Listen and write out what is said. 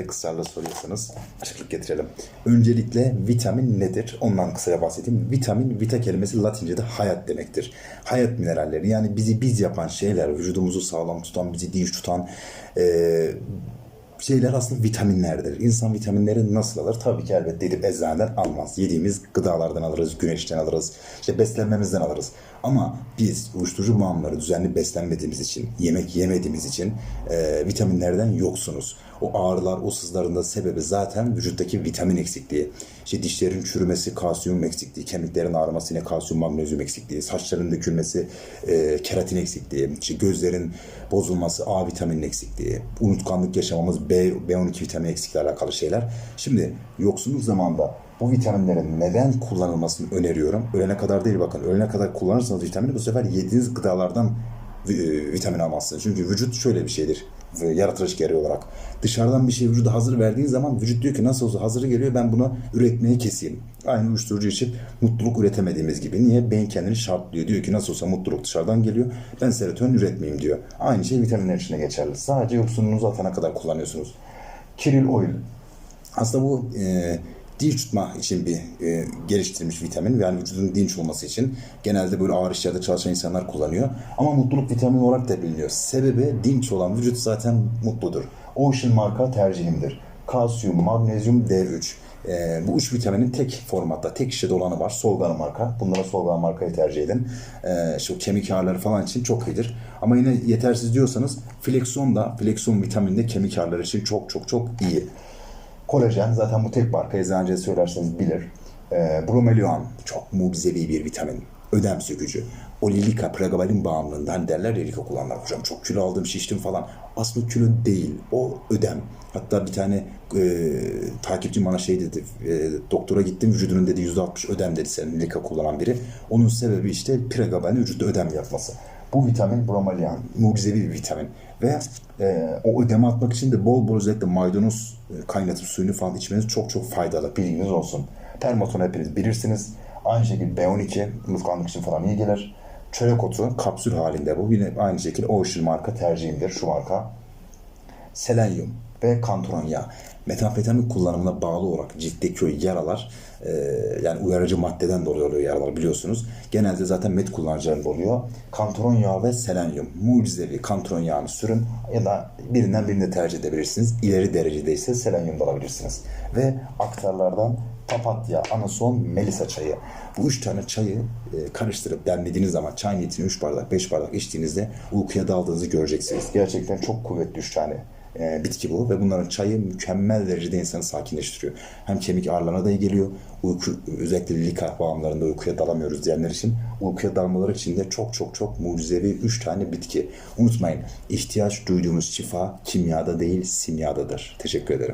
genelde kısrarla soruyorsanız açıklık getirelim. Öncelikle vitamin nedir? Ondan kısaca bahsedeyim. Vitamin, vita kelimesi Latince'de hayat demektir. Hayat mineralleri yani bizi biz yapan şeyler, vücudumuzu sağlam tutan, bizi dinç tutan eee şeyler aslında vitaminlerdir. İnsan vitaminleri nasıl alır? Tabii ki elbette gidip eczaneden almaz. Yediğimiz gıdalardan alırız, güneşten alırız, işte beslenmemizden alırız. Ama biz uyuşturucu bağımlıları düzenli beslenmediğimiz için, yemek yemediğimiz için e, vitaminlerden yoksunuz. O ağrılar, o sızların da sebebi zaten vücuttaki vitamin eksikliği. İşte dişlerin çürümesi, kalsiyum eksikliği, kemiklerin ağrıması yine kalsiyum, magnezyum eksikliği, saçların dökülmesi, e, keratin eksikliği, işte gözlerin bozulması, A vitamini eksikliği, unutkanlık yaşamamız, B, B12 vitamini eksikliği alakalı şeyler. Şimdi yoksunluk zamanda bu vitaminlerin neden kullanılmasını öneriyorum. Ölene kadar değil bakın. Ölene kadar kullanırsanız vitamini bu sefer yediğiniz gıdalardan vitamin almazsınız. Çünkü vücut şöyle bir şeydir. e, Yaratılış gereği olarak. Dışarıdan bir şey vücuda hazır verdiğin zaman vücut diyor ki nasıl olsa hazırı geliyor ben bunu üretmeyi keseyim. Aynı uyuşturucu için mutluluk üretemediğimiz gibi. Niye? Beyin kendini şartlıyor. Diyor ki nasıl olsa mutluluk dışarıdan geliyor. Ben serotonin üretmeyeyim diyor. Aynı şey vitaminler için de geçerli. Sadece yoksunluğunuzu atana kadar kullanıyorsunuz. Kiril oil. Aslında bu e, dinç tutma için bir e, geliştirilmiş vitamin. Yani vücudun dinç olması için genelde böyle ağır işlerde çalışan insanlar kullanıyor. Ama mutluluk vitamini olarak da biliniyor. Sebebi dinç olan vücut zaten mutludur. Ocean marka tercihimdir. Kalsiyum, magnezyum, D3. E, bu üç vitaminin tek formatta, tek şişede olanı var. Solgana marka. Bunlara Solgana markayı tercih edin. E, şu kemik ağrıları falan için çok iyidir. Ama yine yetersiz diyorsanız Flexon da, Flexon vitamini de kemik ağrıları için çok çok çok iyi. Kolajen zaten bu tek marka eczacıya söylerseniz bilir. E, bromelion çok mucizevi bir vitamin. Ödem sökücü. O lilika pregabalin bağımlılığında hani derler ya lilika kullananlar hocam çok kilo aldım şiştim falan. Aslında kilo değil o ödem. Hatta bir tane e, takipçim bana şey dedi e, doktora gittim vücudunun dedi %60 ödem dedi senin lilika kullanan biri. Onun sebebi işte pregabalin vücutta ödem yapması. Bu vitamin bromelian. Mucizevi bir vitamin. Ve e, o ödemi atmak için de bol bol özellikle maydanoz e, kaynatıp suyunu falan içmeniz çok çok faydalı. Bilginiz olsun. Permaton hepiniz bilirsiniz. Aynı şekilde B12 unutkanlık için falan iyi gelir. Çörek otu kapsül halinde bu. Yine aynı şekilde Ocean marka tercihimdir. Şu marka. Selenyum ve kantaron yağı. Metamfetamin kullanımına bağlı olarak ciltteki yaralar e, yani uyarıcı maddeden dolayı oluyor yaralar biliyorsunuz. Genelde zaten met kullanıcılarında oluyor. Kantaron yağı ve selenyum. Mucizevi kantaron yağını sürün ya da birinden birini tercih edebilirsiniz. İleri derecede ise selenyum da alabilirsiniz. Ve aktarlardan papatya, anason, melisa çayı. Bu üç tane çayı e, karıştırıp demlediğiniz zaman çay niyetine 3 bardak, 5 bardak içtiğinizde uykuya daldığınızı göreceksiniz. Gerçekten çok kuvvetli üç tane e, bitki bu ve bunların çayı mükemmel derecede insanı sakinleştiriyor. Hem kemik ağrılarına da iyi geliyor. Uyku, özellikle lika bağımlarında uykuya dalamıyoruz diyenler için uykuya dalmaları için de çok çok çok mucizevi 3 tane bitki. Unutmayın ihtiyaç duyduğumuz şifa kimyada değil simyadadır. Teşekkür ederim.